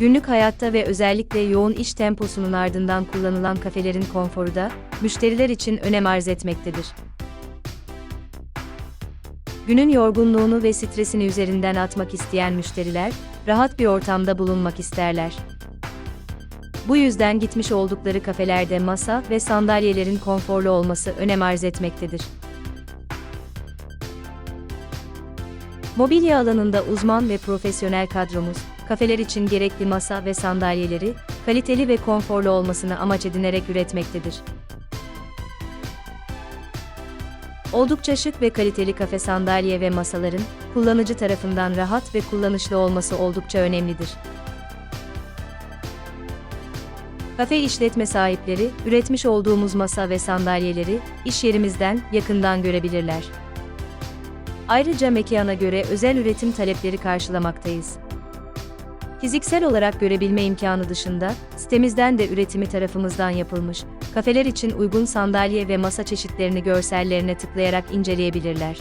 Günlük hayatta ve özellikle yoğun iş temposunun ardından kullanılan kafelerin konforu da, müşteriler için önem arz etmektedir. Günün yorgunluğunu ve stresini üzerinden atmak isteyen müşteriler, rahat bir ortamda bulunmak isterler. Bu yüzden gitmiş oldukları kafelerde masa ve sandalyelerin konforlu olması önem arz etmektedir. Mobilya alanında uzman ve profesyonel kadromuz, kafeler için gerekli masa ve sandalyeleri, kaliteli ve konforlu olmasını amaç edinerek üretmektedir. Oldukça şık ve kaliteli kafe sandalye ve masaların, kullanıcı tarafından rahat ve kullanışlı olması oldukça önemlidir. Kafe işletme sahipleri, üretmiş olduğumuz masa ve sandalyeleri, iş yerimizden yakından görebilirler. Ayrıca mekana göre özel üretim talepleri karşılamaktayız. Fiziksel olarak görebilme imkanı dışında, sitemizden de üretimi tarafımızdan yapılmış, kafeler için uygun sandalye ve masa çeşitlerini görsellerine tıklayarak inceleyebilirler.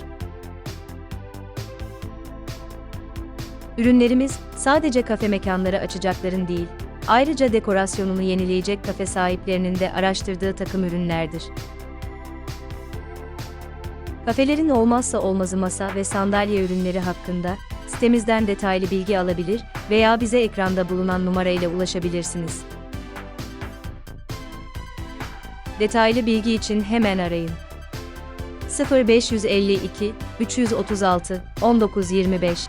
Ürünlerimiz, sadece kafe mekanları açacakların değil, ayrıca dekorasyonunu yenileyecek kafe sahiplerinin de araştırdığı takım ürünlerdir. Kafelerin olmazsa olmazı masa ve sandalye ürünleri hakkında sitemizden detaylı bilgi alabilir veya bize ekranda bulunan numarayla ulaşabilirsiniz. Detaylı bilgi için hemen arayın. 0552 336 1925